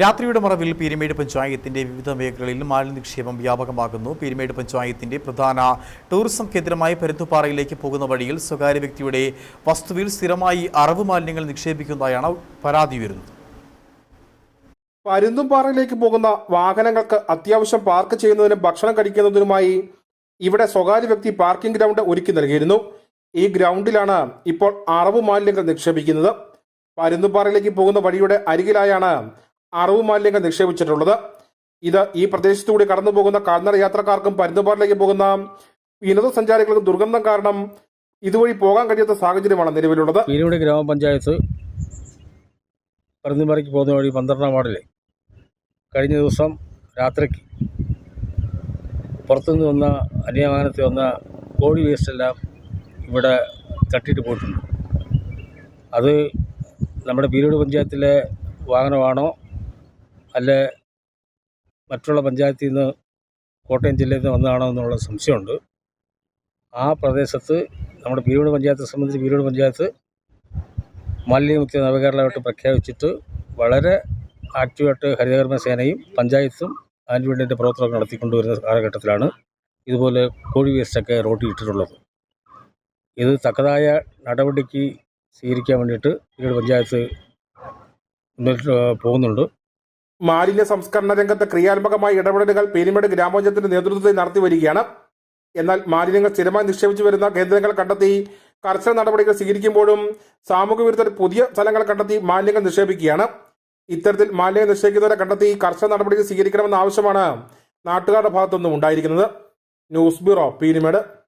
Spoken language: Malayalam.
രാത്രിയുടെ മറവിൽ പീരുമേട് പഞ്ചായത്തിന്റെ വിവിധ മേഖലകളിൽ മാലിന്യ നിക്ഷേപം വ്യാപകമാകുന്നു. പീരുമേട് പഞ്ചായത്തിന്റെ പ്രധാന ടൂറിസം കേന്ദ്രമായ പരുത്തുപാറയിലേക്ക് പോകുന്ന വഴിയിൽ സ്വകാര്യ വ്യക്തിയുടെ വസ്തുവിൽ സ്ഥിരമായി അറവ് മാലിന്യങ്ങൾ നിക്ഷേപിക്കുന്നതായാണ് പരാതി ഉയരുന്നത് പരുന്തുംപാറയിലേക്ക് പോകുന്ന വാഹനങ്ങൾക്ക് അത്യാവശ്യം പാർക്ക് ചെയ്യുന്നതിനും ഭക്ഷണം കഴിക്കുന്നതിനുമായി ഇവിടെ സ്വകാര്യ വ്യക്തി പാർക്കിംഗ് ഗ്രൗണ്ട് ഒരുക്കി നൽകിയിരുന്നു. ഈ ഗ്രൗണ്ടിലാണ് ഇപ്പോൾ അറവ് മാലിന്യങ്ങൾ നിക്ഷേപിക്കുന്നത്. പരുന്തുംപാറയിലേക്ക് പോകുന്ന വഴിയുടെ അരികിലായാണ് അറവ് മാലിന്യങ്ങൾ നിക്ഷേപിച്ചിട്ടുള്ളത്. ഇത് ഈ പ്രദേശത്തുകൂടി കടന്നു പോകുന്ന കാൽനട യാത്രക്കാർക്കും പരുന്തുംപാറയിലേക്ക് പോകുന്ന വിനോദസഞ്ചാരികൾക്കും ദുർഗന്ധം കാരണം ഇതുവഴി പോകാൻ കഴിയാത്ത സാഹചര്യമാണ് നിലവിലുള്ളത്. പീരുമേട് ഗ്രാമപഞ്ചായത്ത് പരുന്തുംപാറയ്ക്ക് പോകുന്ന വഴി പന്ത്രണ്ടാം വാർഡിലെ കഴിഞ്ഞ ദിവസം രാത്രിക്ക് പുറത്തുനിന്ന് വന്ന അന്യവാഹനത്തിൽ വന്ന കോഴി വേസ്റ്റെല്ലാം ഇവിടെ തട്ടിയിട്ട് പോയിട്ടുണ്ട്. അത് നമ്മുടെ പീരൂട് പഞ്ചായത്തിലെ വാഹനമാണോ അല്ലെ മറ്റുള്ള പഞ്ചായത്തിൽ നിന്ന് കോട്ടയം ജില്ലയിൽ നിന്ന് വന്നതാണോ എന്നുള്ള സംശയമുണ്ട്. ആ പ്രദേശത്ത് നമ്മുടെ പീരോട് പഞ്ചായത്തെ സംബന്ധിച്ച് പീരോട് പഞ്ചായത്ത് മാലിന്യമുക്തി നവകേരളമായിട്ട് പ്രഖ്യാപിച്ചിട്ട് വളരെ ആക്റ്റീവായിട്ട് ഹരിതകർമ്മ സേനയും പഞ്ചായത്തും അതിന് വേണ്ടിയിട്ട് പ്രവർത്തനം നടത്തിക്കൊണ്ടുവരുന്ന കാലഘട്ടത്തിലാണ് ഇതുപോലെ കോഴി വേസ്റ്റൊക്കെ റോട്ടിൽ ഇട്ടിട്ടുള്ളത്. ഇത് തക്കതായ നടപടിക്ക് സ്വീകരിക്കാൻ വേണ്ടിയിട്ട് പീരുമേട് പഞ്ചായത്ത് മുന്നോട്ട് പോകുന്നുണ്ട്. മാലിന്യ സംസ്കരണ രംഗത്ത് ക്രിയാത്മകമായ ഇടപെടലുകൾ പീരിമേട് ഗ്രാമപഞ്ചായത്തിന്റെ നേതൃത്വത്തിൽ നടത്തി വരികയാണ്. എന്നാൽ മാലിന്യങ്ങൾ സ്ഥിരമായി നിക്ഷേപിച്ചു വരുന്ന കേന്ദ്രങ്ങൾ കണ്ടെത്തി കർശന നടപടികൾ സ്വീകരിക്കുമ്പോഴും സാമൂഹ്യ വിരുദ്ധർ പുതിയ സ്ഥലങ്ങൾ കണ്ടെത്തി മാലിന്യങ്ങൾ നിക്ഷേപിക്കുകയാണ്. ഇത്തരത്തിൽ മാലിന്യം നിക്ഷേപിക്കുന്നവരെ കണ്ടെത്തി കർശന നടപടികൾ സ്വീകരിക്കണമെന്ന ആവശ്യമാണ് നാട്ടുകാരുടെ ഭാഗത്തുനിന്നും ഉണ്ടായിരിക്കുന്നത്. News bureau Peermade